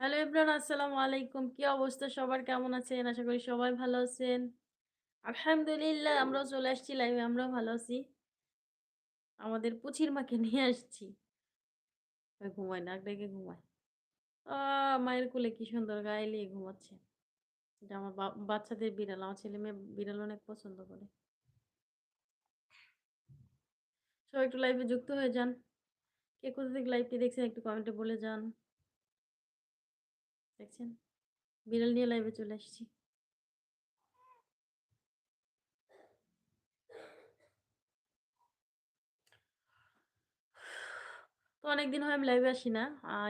Hello ইবরান আসসালামু আলাইকুম। কি অবস্থা? সবার কেমন আছেন? আশা করি সবাই ভালো আছেন। আলহামদুলিল্লাহ, আমরাও চলে আসছি লাইভে আমরাও ভালো আছি। আমাদের পুচির মাকে নিয়ে আসছি। ঘুমায় নাক ডেকে ঘুমায়। মায়ের কোলে কি সুন্দর গায়ে নিয়ে ঘুমাচ্ছে। এটা আমার বাচ্চাদের বিড়াল, আমার ছেলে মেয়ে বিড়াল অনেক পছন্দ করে। সবাই একটু লাইভে যুক্ত হয়ে যান। কে কোথা থেকে লাইভটি দেখছেন একটু কমেন্টে বলে যান। দেখছেন? বিড়াল নিয়ে লাইভে চলে আসছি। তো অনেকদিন হয় আমি লাইভে আসি না।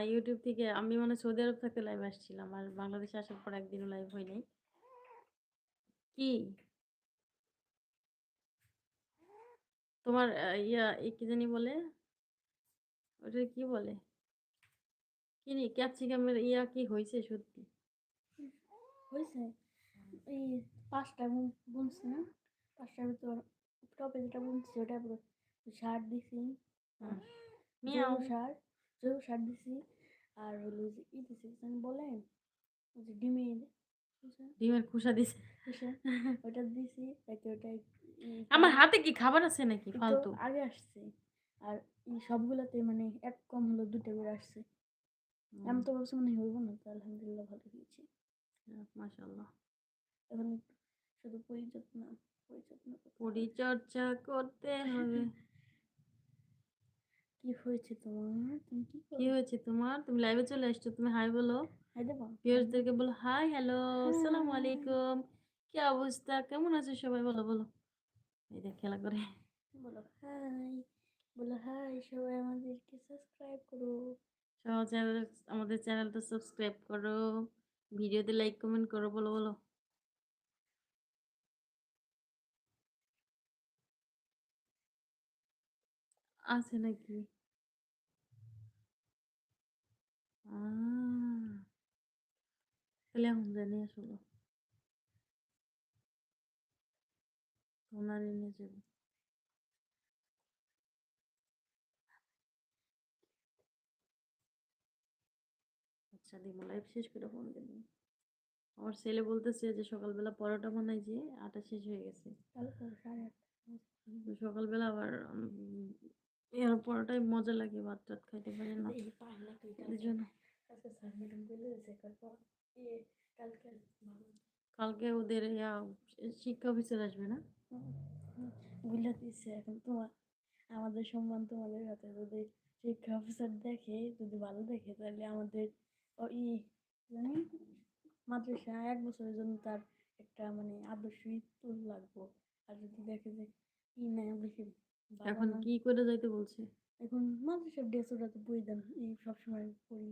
ইউটিউব থেকে আমি মানে সৌদি আরব থাকতে লাইভে আসছিলাম। আর বাংলাদেশে আসার পর একদিনও লাইভ হয়নি। কি? তোমার ইয়া এ কি জানি বলে? ওটা কি বলে? কি নি ক্যাপসিকামের ইয়া কি হয়েছে সত্যি? হয়েছে এই পাঁচটা বুন- বুনছি না? পাঁচটার ভিতর টপে যেটা বুনছি ওটা সার দিছি। মিয়াও। সার জৈব সার দিছি। আর হলো যে ই দিছি বলেন ডিমের ডিমের খোসা দিছে। ওটা দিছি তাকে ওটা আমার হাতে কি খাবার আছে নাকি ফালতু? আগে আসছে। আর এই সবগুলোতে মানে এক কম হলো দুটো করে আসছে। আমি তো ভাবছি মনে হইব না তো আলহামদুলিল্লাহ ভালো হয়েছে। মাশাল্লাহ এখন শুধু পরিযত্ন পরিচর্যা করতে হবে। কি হয়েছে তোমার? তুমি কি কি হয়েছে তোমার? তুমি লাইভে চলে আসছো তুমি হাই বলো। হাই দেবো। ভিউয়ার্সদেরকে বলো হাই হ্যালো আসসালামু আলাইকুম। কি অবস্থা? কেমন আছে সবাই? বলো বলো। দেখ খেলা করে। বলো হাই বলো হাই সবাই আমাদেরকে সাবস্ক্রাইব করো। সবাই চ্যানেল আমাদের চ্যানেলটা সাবস্ক্রাইব করো। ভিডিওতে লাইক কমেন্ট করো বলো বলো। আছে নাকি? তাহলে এখন জানি আসলো। নিয়ে যাব। আচ্ছা দিমু লাইভ শেষ করে ফোন দেবো আমার ছেলে বলতেছে যে সকালবেলা পরোটা বানাই যে আটা শেষ হয়ে গেছে। সকালবেলা আবার এর পরোটাই মজা লাগে ভাত টাত খাইতে পারে না। এই জন্য। কালকে স্যার ম্যাডাম বলে দিয়েছে কালকে কালকে ওদের ইয়া শিক্ষা অফিসার আসবে না? বুঝলে দিচ্ছে এখন তোমার আমাদের সম্মান তোমাদের হাতে যদি শিক্ষা অফিসার দেখে যদি ভালো দেখে তাহলে আমাদের ও ই জানি মাদ্রাসা এক বছরের জন্য তার একটা মানে আদর্শ লাগবো। আর যদি দেখে যে ই না বেশি এখন কি করে যাইতে বলছে? এখন মাদ্রাসার ড্রেস ওটা তো বই দেন এই সবসময় পড়ি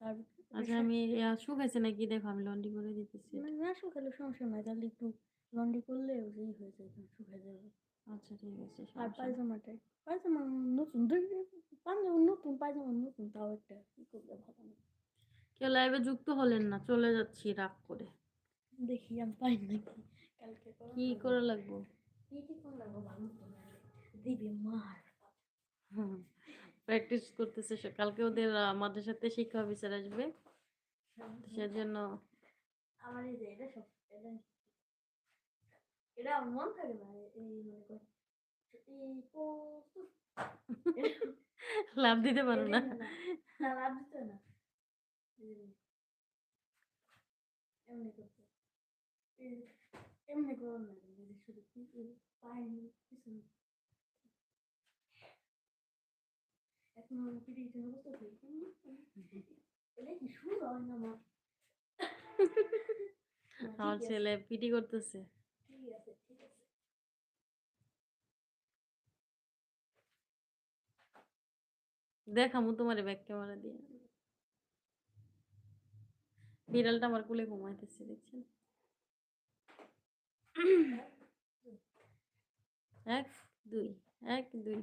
তার আচ্ছা আমি শুকাইছে নাকি? দেখো আমি লন্ডি করে দিতেছি না শুকালে সমস্যা নাই তাহলে একটু লন্ড্রি করলে ওই হয়ে যাবে শুকাই যাবে। আচ্ছা ঠিক আছে আর। পায়জামাটাই পায়জামা নতুন দুই পাঞ্জাবি নতুন পায়জামা নতুন তাও একটা কি করবে ভালো না। কেউ লাইভে যুক্ত হলেন না চলে যাচ্ছি রাগ করে। দেখি আমি পাই নাকি? কালকে কি করে লাগবো? কি কি কোন লাগবো ভালো দিবি মার প্র্যাকটিস করতেছে কালকে ওদের মাদ্রাসাতে শিক্ষা অফিসার আসবে। সেজন্য আমার এই যে এটা সব এটা মন থাকে না এই মনে কর লাভ দিতে পারো না। লাভ দিতে না। এমনি করতে এমনি করো না শুধু কি- এই পায়ে পিছনে এখন আমার পিঠে পিছনে বসতে এটা কি শুরু হয় না আমার না, আমার ঠিক আছে, ছেলে পিটি করতেছে। দেখামু তোমার ব্যাক ক্যামেরা দিয়ে। বিড়ালটা আমার কোলে ঘুমাইতেছে দেখছেন? এক দুই এক দুই।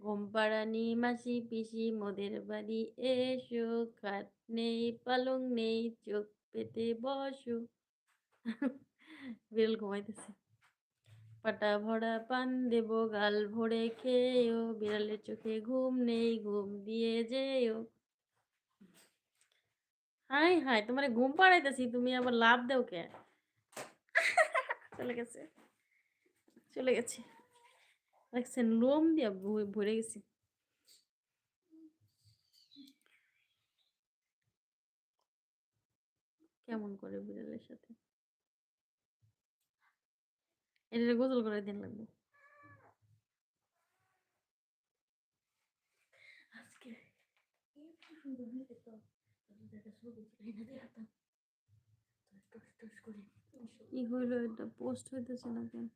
ঘুম পাড়ানি মাসি পিসি, মোদের বাড়ি এসো খাট নেই, পালং নেই, চোখ পেতে বসো বিড়াল ঘুমাইতেছে। পাটা ভরা পান দেবো, গাল ভরে খেয়েও, বিড়ালের চোখে ঘুম নেই, ঘুম দিয়ে যেও। হাই হাই তোমার ঘুম পাড়াইতেছি, তুমি আবার লাভ দেও কে? চলে গেছে চলে গেছে। দেখছেন লোম দিয়া ভরে গেছি কেমন করে বিড়ালের সাথে এটা গোসল করে দিন লাগবে আজকে কি হইল এটা পোস্ট হইতেছে না কেন